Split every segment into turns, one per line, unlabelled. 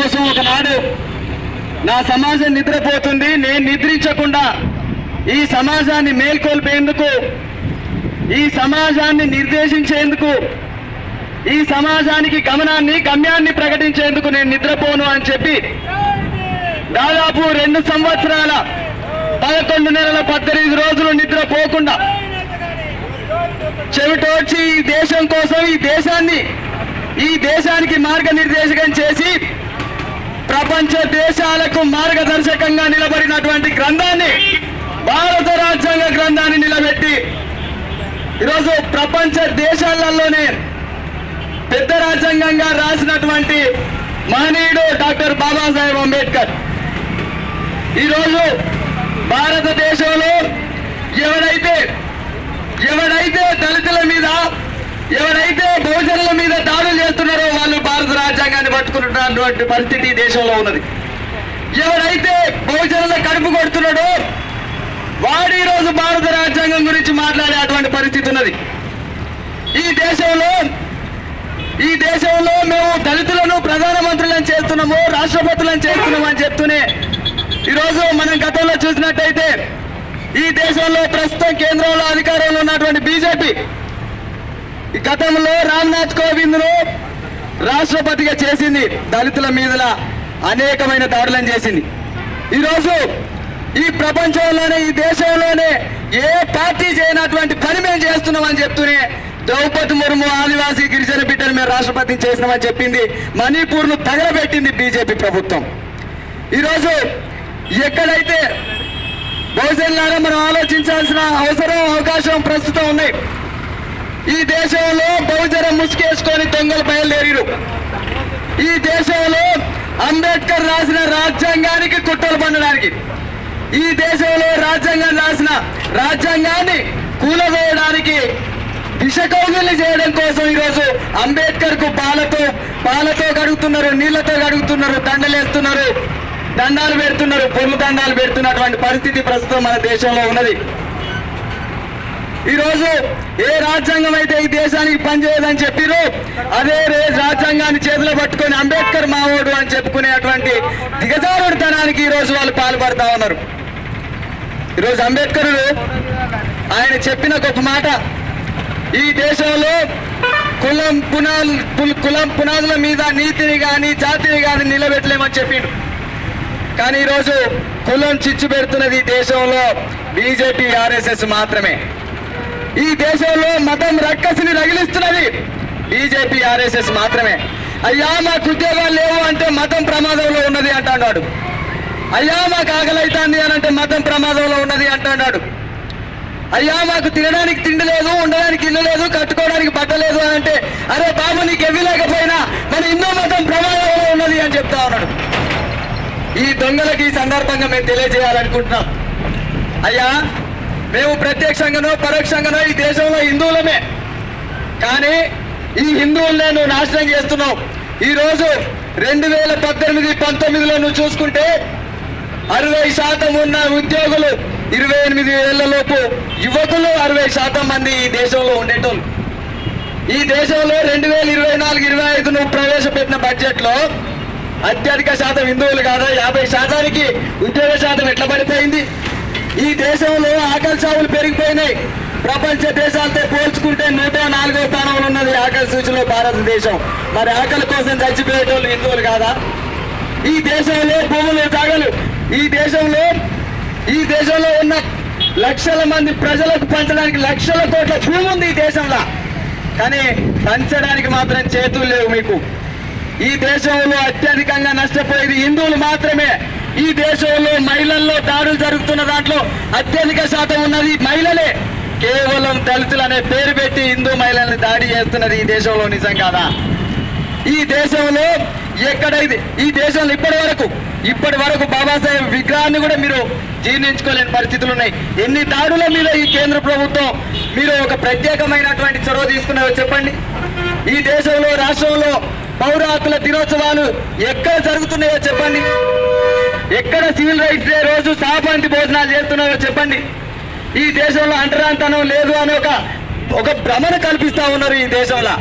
కోసం ఒకనాడు నా సమాజం నిద్రపోతుంది. నేను నిద్రించకుండా ఈ సమాజాన్ని మేల్కొల్పేందుకు ఈ సమాజాన్ని నిర్దేశించేందుకు ఈ సమాజానికి గమనాన్ని గమ్యాన్ని ప్రకటించేందుకు నేను నిద్రపోను అని చెప్పి దాదాపు రెండు సంవత్సరాల పదకొండు నెలల పద్దెనిమిది రోజులు నిద్రపోకుండా చెవిటోడ్చి ఈ దేశం కోసం ఈ దేశాన్ని ఈ దేశానికి మార్గనిర్దేశకం చేసి ప్రపంచ దేశాలకు మార్గదర్శకంగా నిలబడినటువంటి గ్రంథాన్ని భారత రాజ్యాంగ గ్రంథాన్ని నిలబెట్టి ఈరోజు ప్రపంచ దేశాలలోనే పెద్ద రాజ్యాంగంగా రాసినటువంటి మహనీయుడు డాక్టర్ బాబాసాహెబ్ అంబేద్కర్. ఈరోజు భారతదేశంలో ఎవడైతే ఎవడైతే దళితుల మీద ఎవరైతే బహుజనుల మీద దాడులు చేస్తున్నారో వాళ్ళు భారత రాజ్యాంగాన్ని పట్టుకుంటున్నటువంటి పరిస్థితి దేశంలో ఉన్నది. ఎవరైతే బహుజనుల కడుపు కొడుతున్నాడో వాడు ఈ రోజు భారత రాజ్యాంగం గురించి మాట్లాడే అటువంటి పరిస్థితి ఉన్నది. ఈ దేశంలో ఈ దేశంలో మేము దళితులను ప్రధానమంత్రులను చేస్తున్నాము రాష్ట్రపతులను చేస్తున్నాము అని చెప్తూనే ఈరోజు మనం గతంలో చూసినట్టయితే ఈ దేశంలో ప్రస్తుతం కేంద్రంలో అధికారంలో ఉన్నటువంటి బీజేపీ గతంలో రామ్నాథ్ కోవింద్ను రాష్ట్రపతిగా చేసింది దళితుల మీద అనేకమైన దాడులను చేసింది. ఈరోజు ఈ ప్రపంచంలోనే ఈ దేశంలోనే ఏ పార్టీ చేయనటువంటి పని మేము చేస్తున్నామని చెప్తూనే ద్రౌపది ముర్ము ఆదివాసీ గిరిజన బిడ్డలు మేము రాష్ట్రపతిని చేసినామని చెప్పింది. మణిపూర్ను తగలబెట్టింది బీజేపీ ప్రభుత్వం. ఈరోజు ఎక్కడైతే బహుజనులారా మనం ఆలోచించాల్సిన అవసరం అవకాశం ప్రస్తుతం ఉన్నాయి. ఈ దేశంలో బహుజన ముసుకేసుకొని దొంగలు బయలుదేరిరు. ఈ దేశంలో అంబేద్కర్ రాసిన రాజ్యాంగానికి కుట్రలు పండడానికి. ఈ దేశంలో రాజ్యాంగం రాసిన రాజ్యాంగాన్ని కూలవేయడానికి విషకౌగుల్ని చేయడం కోసం ఈరోజు అంబేద్కర్కు పాలతో పాలతో గడుగుతున్నారు నీళ్ళతో గడుగుతున్నారు దండలేస్తున్నారు దండాలు పెడుతున్నారు పొరుగు దండాలు పెడుతున్నటువంటి పరిస్థితి ప్రస్తుతం మన దేశంలో ఉన్నది. ఈరోజు ఏ రాజ్యాంగం అయితే ఈ దేశానికి పనిచేయదని చెప్పిరో అదే రే రాజ్యాంగాన్ని చేతిలో పట్టుకొని అంబేద్కర్ మావోడు అని చెప్పుకునేటువంటి దిగజారుడితనానికి ఈరోజు వాళ్ళు పాల్పడతా ఉన్నారు. ఈరోజు అంబేద్కర్ ఆయన చెప్పిన గొప్ప మాట ఈ దేశంలో కులం పునాలు పుల్- కులం పునాదుల మీద నీతిని కానీ జాతిని కానీ నిలబెట్టలేమని చెప్పిండు. కానీ ఈరోజు కులం చిచ్చు పెడుతున్నది ఈ దేశంలో బీజేపీ ఆర్ఎస్ఎస్ మాత్రమే. ఈ దేశంలో మతం రక్కసిని రగిలిస్తున్నది. బీజేపీ ఆర్ఎస్ఎస్ మాత్రమే. అయ్యా మాకు ఉద్యోగాలు లేవు అంటే మతం ప్రమాదంలో ఉన్నది అంటున్నాడు అయ్యా మాకు ఆకలైతాంది అని అంటే మతం ప్రమాదంలో ఉన్నది అంటున్నాడు అయ్యా మాకు తినడానికి తిండి లేదు ఉండడానికి ఇల్లు లేదు కట్టుకోవడానికి బట్ట లేదు అని అంటే అరే బాబు నీకు ఎవ్వి లేకపోయినా మన హిందూ మతం ప్రమాదంలో ఉన్నది అని చెప్తా ఉన్నాడు. ఈ దొంగలకి ఈ సందర్భంగా మేము తెలియజేయాలనుకుంటున్నాం. అయ్యా మేము ప్రత్యక్షంగానో పరోక్షంగానో ఈ దేశంలో హిందువులమే. కానీ ఈ హిందువులనే నువ్వు నాశనం చేస్తున్నావు. ఈరోజు రెండు వేల పద్దెనిమిది పంతొమ్మిదిలో నువ్వు చూసుకుంటే అరవై శాతం ఉన్న ఉద్యోగులు ఇరవై ఎనిమిది ఏళ్ళలోపు యువకులు అరవై శాతం మంది ఈ దేశంలో ఉండేటోళ్ళు. ఈ దేశంలో రెండు వేల ఇరవై నాలుగు ఇరవై ఐదు నువ్వు ప్రవేశపెట్టిన బడ్జెట్లో అత్యధిక శాతం హిందువులు కాదా? యాభై శాతానికి ఉద్యోగ శాతం ఎట్లా పడిపోయింది? ఈ దేశంలో ఆకలి చావులు పెరిగిపోయినాయి. ప్రపంచ దేశాలతో పోల్చుకుంటే నూట నాలుగో స్థానంలో ఉన్నది ఆకలి సూచనలో భారతదేశం. మరి ఆకలి కోసం చచ్చిపోయేటోళ్ళు హిందువులు కాదా? ఈ దేశంలో భూములు తగలు ఈ దేశంలో ఈ దేశంలో ఉన్న లక్షల మంది ప్రజలకు పంచడానికి లక్షల కోట్ల భూమి ఉంది ఈ దేశంలో. కానీ పంచడానికి మాత్రం చేతులు లేవు మీకు. ఈ దేశంలో అత్యధికంగా నష్టపోయేది హిందువులు మాత్రమే. ఈ దేశంలో మహిళల్లో దాడులు జరుగుతున్న దాంట్లో అత్యధిక శాతం ఉన్నది మహిళలే. కేవలం దళితులు అనే పేరు పెట్టి హిందూ మహిళల్ని దాడి చేస్తున్నది ఈ దేశంలో నిజం కాదా? ఈ దేశంలో ఎక్కడైతే ఈ దేశంలో ఇప్పటి వరకు ఇప్పటి వరకు బాబాసాహెబ్ విగ్రహాన్ని కూడా మీరు జీర్ణించుకోలేని పరిస్థితులు ఉన్నాయి. ఎన్ని దాడుల మీద ఈ కేంద్ర ప్రభుత్వం మీరు ఒక ప్రత్యేకమైనటువంటి చొరవ తీసుకున్నారో చెప్పండి. ఈ దేశంలో రాష్ట్రంలో పౌర హక్కుల దినోత్సవాలు ఎక్కడ జరుగుతున్నాయో చెప్పండి. ఎక్కడ సివిల్ రైట్స్ డే రోజు సహపంతి భోజనాలు చేస్తున్నారో చెప్పండి. ఈ దేశంలో అంటరాంతనం లేదు అని ఒక ఒక భ్రమను కల్పిస్తూ ఉన్నారు ఈ దేశంలో.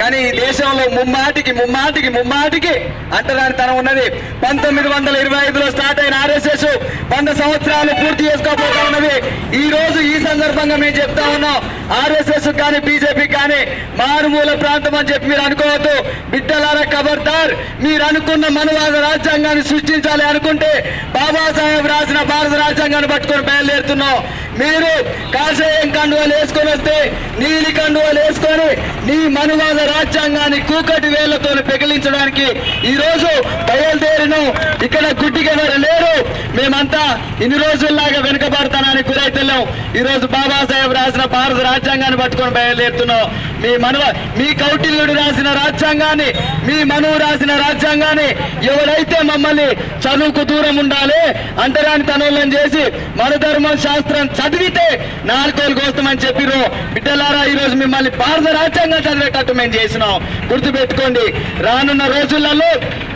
కానీ ఈ దేశంలో ముమ్మాటికి ముమ్మాటికి ముమ్మాటికి అంటరానితనం ఉన్నది. పంతొమ్మిది వందల ఇరవై ఐదులో స్టార్ట్ అయిన ఆర్ఎస్ఎస్ వంద సంవత్సరాలు పూర్తి చేసుకోబోతా ఉన్నది. ఈ రోజు ఈ సందర్భంగా మేము చెప్తా ఉన్నాం. ఆర్ఎస్ఎస్ కానీ బీజేపీ కానీ మారుమూల ప్రాంతం అని చెప్పి మీరు అనుకోవద్దు. బిడ్డలారా కబర్దార్ మీరు అనుకున్న మనువాద రాజ్యాంగాన్ని సృష్టించాలి అనుకుంటే బాబాసాహెబ్ రాసిన భారత రాజ్యాంగాన్ని పట్టుకొని బయలుదేరుతున్నాం. మీరు కాషాయం కండువాలు వేసుకొని వస్తే నీలి కండువాలు వేసుకొని నీ మనువాద రాజ్యాంగాన్ని కూకటి వేళ్ళతో పెకిలించడానికి ఈ రోజు బయలుదేరినాం. ఇక్కడ గుడ్డిగెవరు చేశారు మేమంతా ఇన్ని రోజుల్లాగా వెనుకబడతానని గురైతున్నాం ఈ రోజు బాబాసాహెబ్ రాసిన భారత రాజ్యాంగాన్ని పట్టుకొని బయలుదేరుతున్నాం. మీ మనవ మీ కౌటిల్యుడు రాసిన రాజ్యాంగాన్ని మీ మనువు రాసిన రాజ్యాంగాన్ని ఎవరైతే మమ్మల్ని చదువుకు దూరం ఉండాలి అంటరాని తనులను చేసి మన ధర్మం శాస్త్రం చదివితే నాలుగోలు కోస్తామని చెప్పిరు బిడ్డలారా ఈ రోజు మిమ్మల్ని భారత రాజ్యాంగం చదివేటట్టు మేము చేసినాం. గుర్తుపెట్టుకోండి రానున్న రోజులలో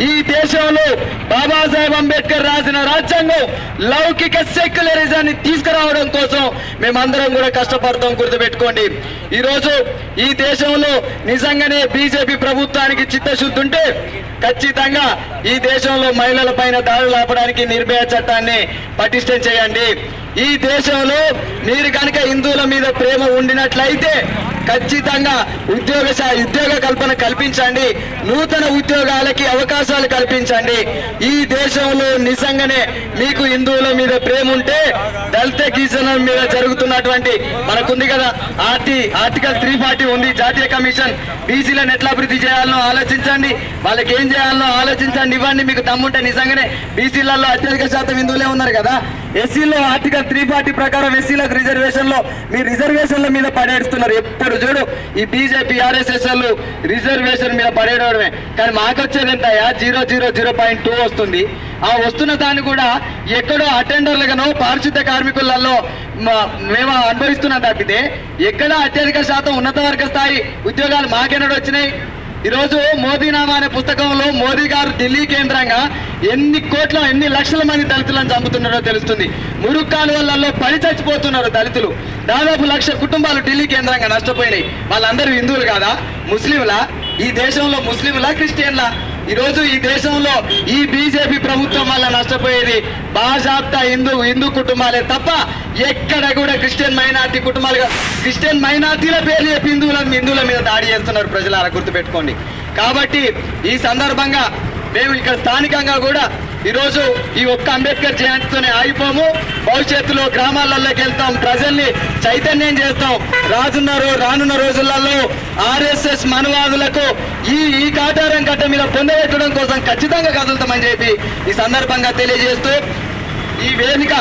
ఈ దేశంలో బాబాసాహెబ్ అంబేద్కర్ రాసిన రాజ్యాంగం లౌకిక సెక్యులరిజాన్ని తీసుకురావడం కోసం మేమందరం కూడా కష్టపడతాం గుర్తుపెట్టుకోండి. ఈ రోజు ఈ దేశంలో నిజంగానే బీజేపీ ప్రభుత్వానికి చిత్తశుద్ధి ఉంటే ఖచ్చితంగా ఈ దేశంలో మహిళల పైన దాడులు ఆపడానికి నిర్భయ చట్టాన్ని పటిష్టం చేయండి. ఈ దేశంలో మీరు కనుక హిందువుల మీద ప్రేమ ఉండినట్లయితే ఖచ్చితంగా ఉద్యోగ ఉద్యోగ కల్పన కల్పించండి. నూతన ఉద్యోగాలకి అవకాశాలు కల్పించండి. ఈ దేశంలో నిజంగానే మీకు హిందువుల మీద ప్రేమ ఉంటే దళిత గిరిజనుల మీద జరుగుతున్నటువంటి మనకుంది కదా ఆర్టీ ఆర్టికల్ త్రీ ఫార్టీ ఉంది. జాతీయ కమిషన్ బీసీలను ఎట్లా అభివృద్ధి చేయాలనో ఆలోచించండి. వాళ్ళకి ఏం చేయాలనో ఆలోచించండి. ఇవ్వండి. మీకు దమ్ముంటే నిజంగానే బీసీలలో అత్యధిక శాతం హిందువులే ఉన్నారు కదా. ఎస్సీలో ఆర్టికల్ త్రీ ఫార్టీ ప్రకారం ఎస్సీలకు రిజర్వేషన్లో మీ రిజర్వేషన్ల మీద పడేస్తున్నారు ఎప్పుడు చూడు ఈ బీజేపీ ఆర్ఎస్ఎస్ వాళ్ళు రిజర్వేషన్ మీద పడేయడమే. కానీ మాకు వచ్చేది ఎంతయా zero zero zero point two వస్తుంది. ఆ వస్తున్న దాన్ని కూడా ఎక్కడో అటెండర్లుగానో పారిశుద్ధ కార్మికులలో మేము అనుభవిస్తున్నాం తప్పితే ఎక్కడ అత్యధిక శాతం ఉన్నత వర్గ స్థాయి ఉద్యోగాలు మాకెన్నడూ వచ్చినాయి? ఈరోజు మోదీనామా అనే పుస్తకంలో మోదీ గారు ఢిల్లీ కేంద్రంగా ఎన్ని కోట్ల ఎన్ని లక్షల మంది దళితులను చంపుతున్నారో తెలుస్తుంది. మురుగు కాలువలలో పడి చచ్చిపోతున్నారు దళితులు. దాదాపు లక్ష కుటుంబాలు ఢిల్లీ కేంద్రంగా నష్టపోయినాయి. వాళ్ళందరూ హిందువులు కాదా? ముస్లింలా? ఈ దేశంలో ముస్లింలా క్రిస్టియన్లా? ఈరోజు ఈ దేశంలో ఈ బీజేపీ ప్రభుత్వం వల్ల నష్టపోయేది బాజాప్తా హిందూ హిందూ కుటుంబాలే తప్ప ఎక్కడ కూడా క్రిస్టియన్ మైనార్టీ కుటుంబాలుగా క్రిస్టియన్ మైనార్టీల పేర్లు చెప్పి హిందువుల హిందువుల మీద దాడి చేస్తున్నారు ప్రజలారా గుర్తుపెట్టుకోండి. కాబట్టి ఈ సందర్భంగా మేము ఇక్కడ స్థానికంగా కూడా ఈరోజు ఈ ఒక్క అంబేద్కర్ జయంతితోనే ఆగిపోము. భవిష్యత్తులో గ్రామాలలోకి వెళ్తాం. ప్రజల్ని చైతన్యం చేస్తాం. రాజున్న రానున్న రోజులలో ఆర్ఎస్ఎస్ మనవాదులకు ఈ ఈ కాటారం కట్ట మీద పొందబెట్టడం కోసం ఖచ్చితంగా కదులుతామని చెప్పి ఈ సందర్భంగా తెలియజేస్తూ ఈ వేదిక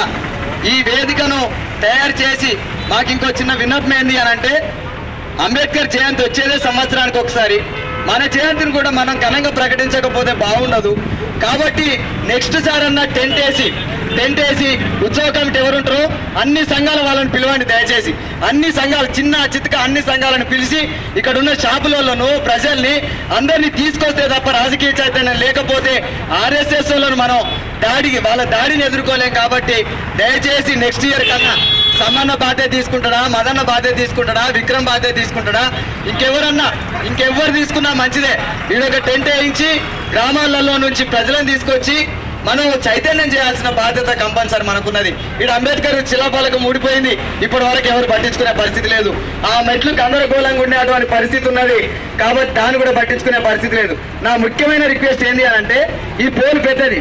ఈ వేదికను తయారు చేసి మాకు ఇంకో చిన్న విన్నపం ఏంది అని అంటే అంబేద్కర్ జయంతి వచ్చేదే సంవత్సరానికి ఒకసారి. మన జయంతిని కూడా మనం ఘనంగా ప్రకటించకపోతే బాగుండదు. కాబట్టి నెక్స్ట్ సార్ అన్న టెంట్ వేసి టెంట్ వేసి ఉత్సవ కమిటీ ఎవరుంటారో అన్ని సంఘాల వాళ్ళని పిలవండి దయచేసి. అన్ని సంఘాలు చిన్న చితక అన్ని సంఘాలను పిలిచి ఇక్కడ ఉన్న షాపులలో ప్రజల్ని అందరినీ తీసుకొస్తే తప్ప రాజకీయ చైతన్యం లేకపోతే ఆర్ఎస్ఎస్ మనం దాడికి వాళ్ళ దాడిని ఎదుర్కోలేం కాబట్టి దయచేసి నెక్స్ట్ ఇయర్ కన్నా సమ్మన్న బాధ్యత తీసుకుంటాడా మదన్న బాధ్యత తీసుకుంటాడా విక్రమ్ బాధ్యత తీసుకుంటాడా? ఇంకెవరన్నా ఇంకెవ్వరు తీసుకున్నా మంచిదే. ఈడొక టెంట్ వేయించి గ్రామాలలో నుంచి ప్రజలను తీసుకొచ్చి మనం చైతన్యం చేయాల్సిన బాధ్యత కంపల్సరీ మనకున్నది. ఇక్కడ అంబేద్కర్ శిలాపాలకు ముడిపోయింది ఇప్పటి వరకు ఎవరు పట్టించుకునే పరిస్థితి లేదు. ఆ మెట్లు గందరగోళంగా ఉండే అటువంటి పరిస్థితి ఉన్నది. కాబట్టి దాన్ని కూడా పట్టించుకునే పరిస్థితి లేదు. నా ముఖ్యమైన రిక్వెస్ట్ ఏంటి అని అంటే ఈ పోలు పెద్దది.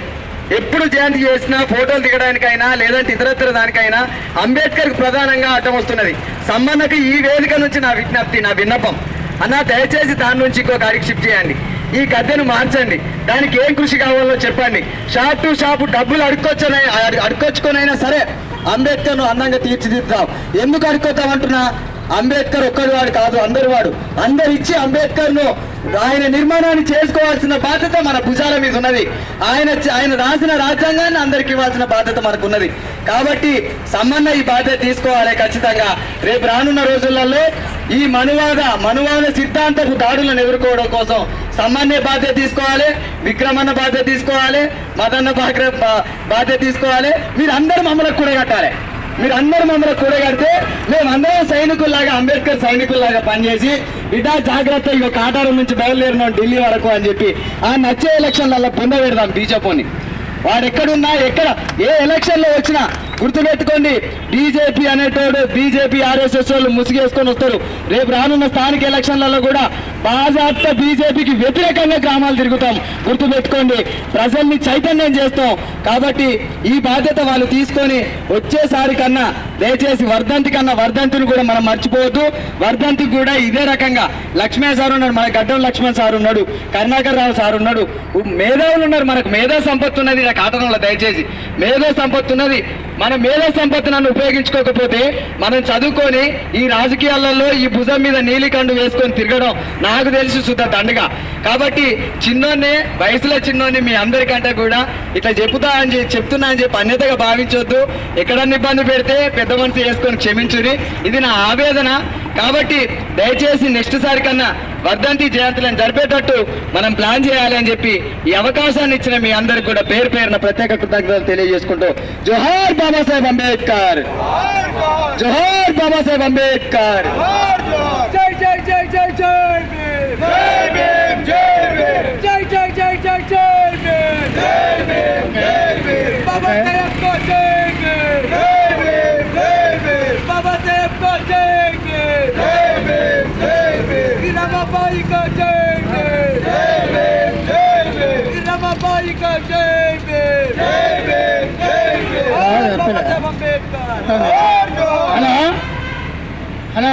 ఎప్పుడు జయంతి చేసినా ఫోటోలు దిగడానికైనా లేదంటే ఇతరత్ర దానికైనా అంబేద్కర్ ప్రధానంగా అడ్డం వస్తున్నది. సమ్మన్నకు ఈ వేదిక నుంచి నా విజ్ఞప్తి నా విన్నపం. అన్న దయచేసి దాని నుంచి ఇంకో కాడికి షిఫ్ట్ చేయండి. ఈ గద్దెను మార్చండి. దానికి ఏం కృషి కావాలో చెప్పండి. షాప్ టు షాప్ డబ్బులు అడుక్కొచ్చని అడుక్కొచ్చుకొనైనా సరే అంబేద్కర్ను అందంగా తీర్చిదిద్దాం. ఎందుకు అడుక్కొద్దామంటున్నా అంబేద్కర్ ఒక్కడు వాడు కాదు అందరు వాడు. అందరు ఇచ్చి అంబేద్కర్ను ఆయన నిర్మాణాన్ని చేసుకోవాల్సిన బాధ్యత మన భుజాల మీద ఉన్నది. ఆయన ఆయన రాసిన రాజ్యాంగాన్ని అందరికి ఇవ్వాల్సిన బాధ్యత మనకు ఉన్నది కాబట్టి సమ్మన్న ఈ బాధ్యత తీసుకోవాలి ఖచ్చితంగా. రేపు రానున్న రోజులలో ఈ మనువాద మనువాద సిద్ధాంతపు దాడులను ఎదుర్కోవడం కోసం సమ్మన్నే బాధ్యత తీసుకోవాలి విక్రమన్న బాధ్యత తీసుకోవాలి మదన్న బాగ్ర- బా- బాధ్యత తీసుకోవాలి. మీరు అందరూ మమ్మల్ని కూడా కట్టాలి మీరు అందరూ మమ్మల్ని కూడగడితే మేము అందరం సైనికుల్లాగా అంబేద్కర్ సైనికుల్లాగా పనిచేసి బిడ్డ జాగ్రత్త ఇక కాటారం నుంచి బయలుదేరినాం ఢిల్లీ వరకు అని చెప్పి ఆ నచ్చే ఎలక్షన్లలో పొంద పెడదాం బీజేపీని. వాడు ఎక్కడున్నా ఎక్కడ ఏ ఎలక్షన్లో వచ్చినా గుర్తుపెట్టుకోండి బీజేపీ అనేటోడు బీజేపీ ఆర్ఎస్ఎస్ వాళ్ళు ముసిగేసుకొని వస్తారు. రేపు రానున్న స్థానిక ఎలక్షన్లలో కూడా బాజాప్త బీజేపీకి వ్యతిరేకంగా గ్రామాలు తిరుగుతాం. గుర్తుపెట్టుకోండి ప్రజల్ని చైతన్యం చేస్తాం. కాబట్టి ఈ బాధ్యత వాళ్ళు తీసుకొని వచ్చేసారి కన్నా దయచేసి వర్ధంతి కన్నా వర్ధంతిని కూడా మనం మర్చిపోవద్దు. వర్ధంతి కూడా ఇదే రకంగా లక్ష్మణ్ సార్ ఉన్నాడు మన గడ్డం లక్ష్మణ్ సార్ ఉన్నాడు కరుణాకర్ రావు సార్ ఉన్నాడు. మేధావులు ఉన్నారు మనకు మేధా సంపత్తి ఉన్నది నాకు ఆటంలో దయచేసి. మేధా సంపత్తి ఉన్నది మన మేధో సంపత్తులను ఉపయోగించుకోకపోతే మనం చదువుకొని ఈ రాజకీయాలలో ఈ భుజం మీద నీలికండు వేసుకొని తిరగడం నాకు తెలిసి శుద్ధ దండగా. కాబట్టి చిన్నోన్ని వయసులో చిన్నోన్ని మీ అందరికంటే కూడా ఇట్లా చెప్తా అని చెప్పి చెప్తున్నా అని చెప్పి అన్యతగా భావించొద్దు. ఎక్కడన్నా ఇబ్బంది పెడితే పెద్ద మనసు వేసుకొని క్షమించుడి ఇది నా ఆవేదన. కాబట్టి దయచేసి నెక్స్ట్ సారి కన్నా వర్ధంతి జయంతులను జరిపేటట్టు మనం ప్లాన్ చేయాలి అని చెప్పి ఈ అవకాశాన్ని ఇచ్చిన మీ అందరికి కూడా పేరు పేరున ప్రత్యేక కృతజ్ఞతలు తెలియజేసుకుంటూ జోహార్ బాబాసాహెబ్ అంబేద్కర్! జోహార్ బాబాసాహెబ్ అంబేద్కర్!
జై జై జై జై జై జై జై జై జై జై జై जय